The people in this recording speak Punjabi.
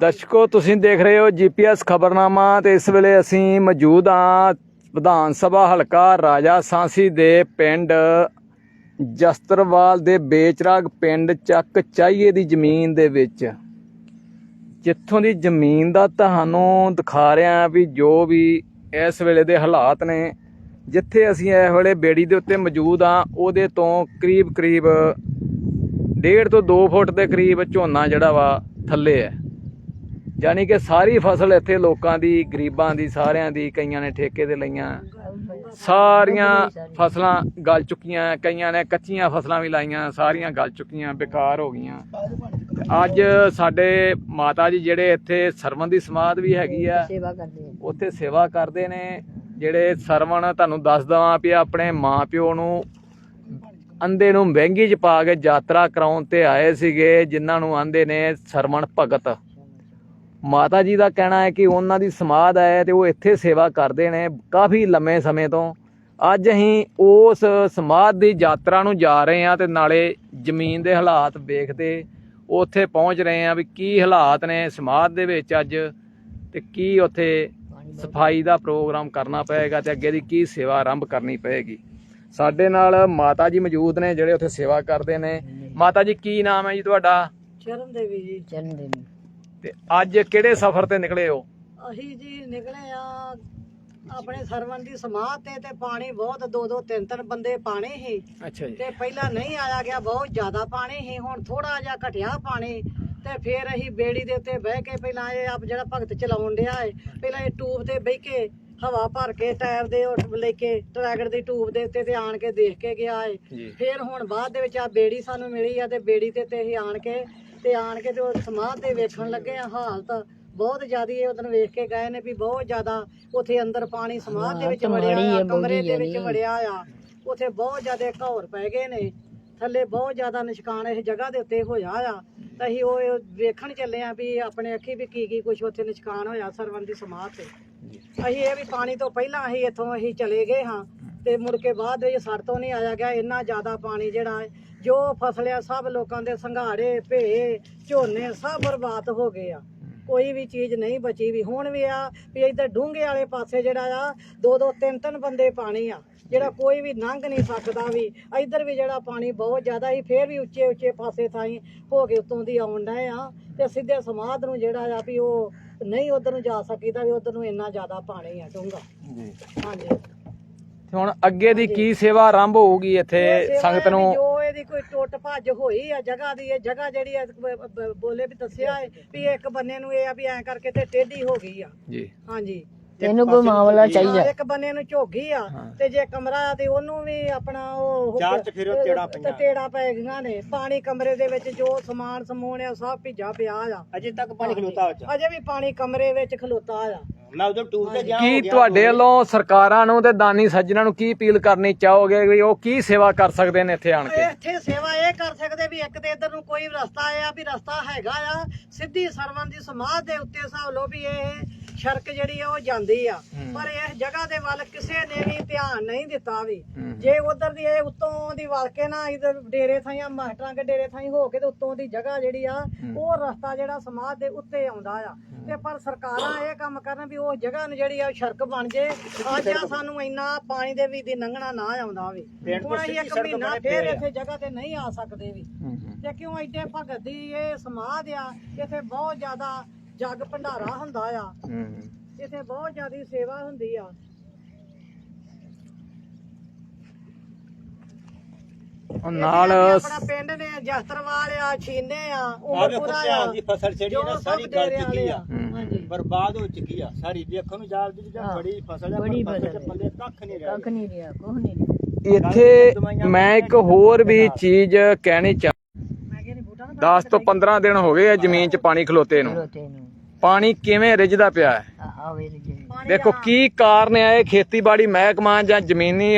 ਦਰਸ਼ਕੋ, ਤੁਸੀਂ ਦੇਖ ਰਹੇ ਹੋ ਜੀਪੀਐਸ ਖਬਰਨਾਮਾ ਤੇ ਇਸ ਵੇਲੇ ਅਸੀਂ ਮੌਜੂਦ ਹਾਂ ਵਿਧਾਨ ਸਭਾ ਹਲਕਾ ਰਾਜਾ ਸਾਂਸੀ ਦੇ ਪਿੰਡ ਜਸਤਰਵਾਲ ਦੇ ਬੇਚਰਾਗ ਪਿੰਡ ਚੱਕ ਚਾਹੀਏ ਦੀ ਜ਼ਮੀਨ ਦੇ ਵਿੱਚ। ਜਿੱਥੋਂ ਦੀ ਜ਼ਮੀਨ ਦਾ ਤੁਹਾਨੂੰ ਦਿਖਾ ਰਿਹਾ ਵੀ ਜੋ ਵੀ ਇਸ ਵੇਲੇ ਦੇ ਹਾਲਾਤ ਨੇ, ਜਿੱਥੇ ਅਸੀਂ ਇਸ ਵੇਲੇ ਬੇੜੀ ਦੇ ਉੱਤੇ ਮੌਜੂਦ ਹਾਂ, ਉਹਦੇ ਤੋਂ ਕਰੀਬ ਕਰੀਬ ਡੇਢ ਤੋਂ 2 ਫੁੱਟ ਦੇ ਕਰੀਬ ਝੋਨਾ ਜਿਹੜਾ ਵਾ ਥੱਲੇ ਹੈ। ਯਾਨੀ ਕਿ ਸਾਰੀ ਫਸਲ ਇੱਥੇ ਲੋਕਾਂ ਦੀ ਗਰੀਬਾਂ ਦੀ ਸਾਰਿਆਂ ਦੀ ਕਈਆਂ ਨੇ ਠੇਕੇ ਤੇ ਲਈਆਂ। ਸਾਰੀਆਂ ਫਸਲਾਂ ਗਲ ਚੁੱਕੀਆਂ ਕਈਆਂ ਨੇ ਕੱਚੀਆਂ ਫਸਲਾਂ ਵੀ ਲਾਈਆਂ ਸਾਰੀਆਂ ਗਲ ਚੁੱਕੀਆਂ ਬੇਕਾਰ ਹੋ ਗਈਆਂ। ਅੱਜ ਸਾਡੇ ਮਾਤਾ ਜੀ ਜਿਹੜੇ ਇੱਥੇ ਸਰਵਣ ਦੀ ਸਮਾਧ ਵੀ ਹੈਗੀ ਆ ਉੱਥੇ ਸੇਵਾ ਕਰਦੇ ਨੇ। ਜਿਹੜੇ ਸਰਵਣ ਤੁਹਾਨੂੰ ਦੱਸ ਦਵਾਂ ਵੀ ਆਪਣੇ ਮਾਪਿਓ ਨੂੰ ਅੰਦੇ ਨੂੰ ਮਹਿੰਗੀ ਚ ਪਾ ਕੇ ਯਾਤਰਾ ਕਰਾਉਣ ਤੇ ਆਏ ਸੀਗੇ, ਜਿਨ੍ਹਾਂ ਨੂੰ ਆਂਦੇ ਨੇ ਸਰਵਣ ਭਗਤ। ਮਾਤਾ ਜੀ ਦਾ ਕਹਿਣਾ ਹੈ ਕਿ ਉਹਨਾਂ ਦੀ ਸਮਾਧ ਹੈ ਤੇ ਉਹ ਇੱਥੇ ਸੇਵਾ ਕਰਦੇ ਨੇ ਕਾਫੀ ਲੰਮੇ ਸਮੇਂ ਤੋਂ। ਅੱਜ ਅਸੀਂ ਉਸ ਸਮਾਧ ਦੀ ਯਾਤਰਾ ਨੂੰ ਜਾ ਰਹੇ ਹਾਂ ਤੇ ਨਾਲੇ ਜ਼ਮੀਨ ਦੇ ਹਾਲਾਤ ਵੇਖਦੇ ਉੱਥੇ ਪਹੁੰਚ ਰਹੇ ਹਾਂ ਵੀ ਕੀ ਹਾਲਾਤ ਨੇ ਸਮਾਧ ਦੇ ਵਿੱਚ ਅੱਜ ਤੇ ਕੀ ਉੱਥੇ ਸਫ਼ਾਈ ਦਾ ਪ੍ਰੋਗਰਾਮ ਕਰਨਾ ਪਏਗਾ ਤੇ ਅੱਗੇ ਦੀ ਕੀ ਸੇਵਾ ਆਰੰਭ ਕਰਨੀ ਪਏਗੀ। ਸਾਡੇ ਨਾਲ ਮਾਤਾ ਜੀ ਮੌਜੂਦ ਨੇ ਜਿਹੜੇ ਉੱਥੇ ਸੇਵਾ ਕਰਦੇ ਨੇ। ਮਾਤਾ ਜੀ ਕੀ ਨਾਮ ਹੈ ਜੀ ਤੁਹਾਡਾ? ਚਰਨ ਦੇਵੀ ਜੀ। ਚਰਨ ਦੇਵੀ। ਤੇ ਅੱਜ ਕਿਹੜੇ ਸਫ਼ਰ ਤੇ ਨਿਕਲੇ ਹੋ? ਅਸੀਂ ਜੀ ਨਿਕਲੇ ਆ ਆਪਣੇ ਸਰਵਨ ਦੀ ਸਮਾਧ ਤੇ ਤੇ ਪਾਣੀ ਬਹੁਤ ਦੋ ਦੋ ਤਿੰਨ ਤਿੰਨ ਬੰਦੇ ਪਾਣੀ ਸੀ। ਅੱਛਾ ਜੀ। ਤੇ ਪਹਿਲਾਂ ਨਹੀਂ ਆਇਆ ਗਿਆ ਬਹੁਤ ਜ਼ਿਆਦਾ ਪਾਣੀ ਸੀ। ਹੁਣ ਥੋੜਾ ਜਿਹਾ ਘਟਿਆ ਪਾਣੀ। ਤੇ ਫਿਰ ਅਸੀਂ ਬੇੜੀ ਦੇ ਉੱਤੇ ਬਹਿ ਕੇ ਪਹਿਲਾਂ ਇਹ ਆਪ ਜਿਹੜਾ ਭਗਤ ਚਲਾਉਣ ਡਿਆ ਏ ਪਹਿਲਾਂ ਇਹ ਟੂਬ ਤੇ ਬਹਿ ਕੇ ਹਵਾ ਭਰ ਕੇ ਟਾਇਰ ਦੇ ਉਹ ਲੈ ਕੇ ਟਰੈਕਟਰ ਦੀ ਟੂਬ ਦੇ ਉੱਤੇ ਤੇ ਆਣ ਕੇ ਦੇਖ ਕੇ ਗਿਆ ਏ। ਫਿਰ ਹੁਣ ਬਾਅਦ ਦੇ ਵਿੱਚ ਆ ਬੇੜੀ ਸਾਨੂੰ ਮਿਲੀ ਆ ਤੇ ਬੇੜੀ ਤੇ ਤੇ ਅਸੀਂ ਆਣ ਕੇ ਤੇ ਆਣ ਕੇ ਤੇ ਉਹ ਸਮਾਧ ਦੇ ਵੇਖਣ ਲੱਗੇ ਆ ਹਾਲਤ। ਬਹੁਤ ਜ਼ਿਆਦਾ ਇਹ ਉਦੋਂ ਵੇਖ ਕੇ ਗਏ ਨੇ ਵੀ ਬਹੁਤ ਜ਼ਿਆਦਾ ਉੱਥੇ ਅੰਦਰ ਪਾਣੀ ਸਮਾਧ ਦੇ ਵਿੱਚ ਵੜਿਆ ਆ ਕਮਰੇ ਦੇ ਵਿੱਚ ਵੜਿਆ ਆ। ਉੱਥੇ ਬਹੁਤ ਜ਼ਿਆਦਾ ਘੌਰ ਪੈ ਗਏ ਨੇ। ਥੱਲੇ ਬਹੁਤ ਜ਼ਿਆਦਾ ਨਿਸ਼ਕਾਨ ਇਸ ਜਗ੍ਹਾ ਦੇ ਉੱਤੇ ਹੋਇਆ ਆ। ਤਾਂ ਅਸੀਂ ਉਹ ਵੇਖਣ ਚੱਲੇ ਆ ਵੀ ਆਪਣੇ ਅੱਖੀ ਵੀ ਕੀ ਕੀ ਕੁਝ ਉੱਥੇ ਨਿਸ਼ਕਾਨ ਹੋਇਆ ਸਰਵਨ ਦੀ ਸਮਾਧ ਤੇ। ਅਸੀਂ ਇਹ ਵੀ ਪਾਣੀ ਤੋਂ ਪਹਿਲਾਂ ਅਸੀਂ ਇੱਥੋਂ ਅਸੀਂ ਚਲੇ ਗਏ ਹਾਂ ਤੇ ਮੁੜ ਕੇ ਬਾਅਦ ਵਿੱਚ ਸੜ ਤੋਂ ਨਹੀਂ ਆਇਆ ਗਿਆ। ਇੰਨਾ ਜ਼ਿਆਦਾ ਪਾਣੀ ਜਿਹੜਾ ਜੋ ਫਸਲਿਆ ਸਭ ਲੋਕਾਂ ਦੇ ਸੰਘਾੜੇ ਭੇ ਝੋਨੇ ਸਭ ਬਰਬਾਦ ਹੋ ਗਏ ਆ। ਕੋਈ ਵੀ ਚੀਜ਼ ਨਹੀਂ ਬਚੀ ਵੀ। ਹੁਣ ਵੀ ਆ ਵੀ ਇੱਧਰ ਡੂੰਘੇ ਵਾਲੇ ਪਾਸੇ ਜਿਹੜਾ ਆ ਦੋ ਦੋ ਤਿੰਨ ਤਿੰਨ ਬੰਦੇ ਪਾਣੀ ਆ। ਜਿਹੜਾ ਕੋਈ ਵੀ ਲੰਘ ਨਹੀਂ ਸਕਦਾ ਵੀ ਇੱਧਰ ਵੀ ਜਿਹੜਾ ਪਾਣੀ ਬਹੁਤ ਜ਼ਿਆਦਾ ਸੀ ਫੇਰ ਵੀ ਉੱਚੇ ਉੱਚੇ ਪਾਸੇ ਥਾਈ ਹੋ ਕੇ ਉਤੋਂ ਦੀ ਆਉਣ ਡਏ ਆ ਤੇ ਸਿੱਧੇ ਸਮਾਧ ਨੂੰ ਜਿਹੜਾ ਆ ਵੀ ਉਹ ਨਹੀਂ ਉਧਰ ਨੂੰ ਜਾ ਸਕੀਦਾ ਵੀ ਉਧਰ ਨੂੰ ਇੰਨਾ ਜ਼ਿਆਦਾ ਪਾਣੀ ਆ ਡੂੰਘਾ। ਜੀ। ਹਾਂਜੀ। ਤੇ ਹੁਣ ਅੱਗੇ ਦੀ ਕੀ ਸੇਵਾ ਆਰੰਭ ਹੋਊਗੀ ਇੱਥੇ ਇਹ ਸੇਵਾ ਸੰਗਤ ਹੈ ਵੀ ਨੂੰ ਜੋ ਇਹਦੀ ਕੋਈ ਟੁੱਟ ਭੱਜ ਹੋਈ ਆ ਜਗ੍ਹਾ ਦੀ ਇਹ ਜਗ੍ਹਾ ਜਿਹੜੀ ਆ ਬ- ਬ- ਬੋਲੇ ਵੀ ਦੱਸਿਆ ਹੈ ਵੀ ਇੱਕ ਬੰਨੇ ਨੂੰ ਇਹ ਆ ਵੀ ਐਂ ਕਰਕੇ ਤੇ ਟੇਢੀ ਹੋ ਗਈ ਆ। ਜੀ। ਹਾਂਜੀ। ਤੈਨੂੰ ਕੋਈ ਮਾਮਲਾ ਹਾਂ, ਇੱਕ ਬੰਨੇ ਨੂੰ ਝੋਗੀ ਆ ਹਾਂ। ਤੇ ਜੇ ਕਮਰਾ ਤੇ ਉਹਨੂੰ ਵੀ ਆਪਣਾ ਉਹ ਚਾਰ ਚਫੇਰੇ ਤੇੜਾ ਤੇ ਤੇੜਾ ਪੈ ਗਈਆਂ ਨੇ। ਪਾਣੀ ਕਮਰੇ ਦੇ ਵਿੱਚ ਜੋ ਸਮਾਨ ਸਮੂਨ ਆ ਸਭ ਭਿੱਜਾ ਪਿਆ ਆ। ਅਜੇ ਤੱਕ ਪਾਣੀ ਖਲੋਤਾ ਵਿੱਚ। ਅਜੇ ਵੀ ਪਾਣੀ ਕਮਰੇ ਵਿੱਚ ਖਲੋਤਾ ਆ। ਮੈਂ ਉਧਰ ਟੂਰ ਤੇ ਗਿਆ ਕੀ ਤੁਹਾਡੇ ਵੱਲੋਂ ਸਰਕਾਰਾਂ ਨੂੰ ਤੇ ਦਾਨੀ ਸੱਜਣਾ ਨੂੰ ਕੀ ਅਪੀਲ ਕਰਨੀ ਚਾਹੋਗੇ? ਵੀ ਉਹ ਕੀ ਸੇਵਾ ਕਰ ਸਕਦੇ ਨੇ ਇੱਥੇ ਆਣ ਕੇ? ਇੱਥੇ ਸੇਵਾ ਇਹ ਕਰ ਸਕਦੇ ਵੀ ਇੱਕ ਤੇ ਇਧਰ ਨੂੰ ਕੋਈ ਰਸਤਾ ਆ ਵੀ ਰਸਤਾ ਹੈਗਾ ਆ ਸਿੱਧੀ ਸਰਵਨ ਦੀ ਸਮਾਧ ਦੇ ਉੱਤੇ ਹਿਸਾਬ ਲੋ ਵੀ ਇਹ ਸੜਕ ਜਿਹੜੀ ਆ ਉਹ ਜਾਂਦੀ ਆ। ਪਰ ਇਸ ਜਗ੍ਹਾ ਦੇ ਵੱਲ ਕਿਸੇ ਨੇ ਵੀ ਧਿਆਨ ਨਹੀਂ ਦਿੱਤਾ ਵੀ। ਜੇ ਉਧਰ ਦੀ ਇਹ ਉੱਤੋਂ ਦੀ ਵਲ ਕੇ ਨਾ ਇਧਰ ਡੇਰੇ ਥਾਈਆਂ ਮਾਸਟਰਾਂ ਕੇ ਡੇਰੇ ਥਾਈ ਹੋ ਕੇ ਤੇ ਉੱਤੋਂ ਦੀ ਜਗ੍ਹਾ ਜਿਹੜੀ ਆ ਉਹ ਰਸਤਾ ਜਿਹੜਾ ਸਮਾਧ ਦੇ ਉੱਤੇ ਆਉਂਦਾ ਆ ਤੇ ਪਰ ਸਰਕਾਰਾਂ ਇਹ ਕੰਮ ਕਰਨ ਵੀ ਉਹ ਜਗ੍ਹਾ ਨੂੰ ਜਿਹੜੀ ਆ ਸੜਕ ਬਣ ਜੇ ਅੱਜ ਆ ਸਾਨੂੰ ਇੰਨਾ ਪਾਣੀ ਦੇ ਵੀ ਦੀ ਲੰਘਣਾ ਨਾ ਆਉਂਦਾ ਵੀ ਹੁਣ ਅਸੀਂ ਇੱਕ ਮਹੀਨਾ ਫੇਰ। ਇੱਥੇ ਜਗ੍ਹਾ ਤੇ ਨਹੀਂ ਆ ਸਕਦੇ ਵੀ। ਤੇ ਕਿਉਂ ਐਡੇ ਭਗਤ ਦੀ ਇਹ ਸਮਾਧ ਆ ਇੱਥੇ ਬਹੁਤ ਜ਼ਿਆਦਾ ਜਗ ਭੰਡਾਰਾ ਹੁੰਦਾ ਆ। ਹੂੰ, ਹੂੰ। ਇੱਥੇ ਬਹੁਤ ਜ਼ਿਆਦਾ ਸੇਵਾ ਹੁੰਦੀ ਆ। ਉਹ ਨਾਲ ਆਪਣਾ ਪਿੰਡ ਨੇ ਜਸਤਰਵਾਲ ਆ ਛੀਨੇ ਆ ਆ ਉਹ ਵੇਖੋ ਪੂਰਾ ਧਿਆਨ ਆ ਦੀ ਫਸਲ ਜਿਹੜੀ ਨਾ ਸਭ ਸਾਰੀ ਗਲ ਡੇਰੇ ਚੁੱਕੀ ਵਾਲੇ ਆ। ਆ। ਹੂੰ। ਹਾਂਜੀ। ਬਰਬਾਦ ਹੋ ਚੁੱਕੀ ਆ ਸਾਰੀ। ਵੇਖਣ ਨੂੰ ਜਾਲ ਦੀ ਜਾਂ ਬੜੀ ਫਸਲ ਆ ਬੜੀ ਫਸਲ ਫਸਲ ਚ ਪੱਲੇ ਕੱਖ ਨਹੀਂ ਰਿਹਾ ਕੱਖ ਨਹੀਂ ਰਿਹਾ ਕੁਝ ਨਹੀਂ। ਰਿਹਾ ਇੱਥੇ ਮੈਂ ਇੱਕ ਹੋਰ ਵੀ ਚੀਜ਼ ਕਹਿਣੀ ਚਾਹ ਮੈਂ ਕਹਿੰਦੀ ਬੂਟਾ ਨਾ 10 ਤੋਂ 15 ਦਿਨ ਹੋ ਗਏ ਆ ਜ਼ਮੀਨ 'ਚ ਪਾਣੀ ਖਲੋਤੇ ਨੂੰ। ਪਾਣੀ ਕਿਵੇਂ ਰਿੱਝਦਾ ਪਿਆ ਹੈ? ਆਵੇ ਦੇਖੋ ਕੀ ਕਾਰਨ ਹੈ ਇਹ ਖੇਤੀਬਾੜੀ ਮਹਿਕਮਾ ਜਾਂ ਜ਼ਮੀਨੀ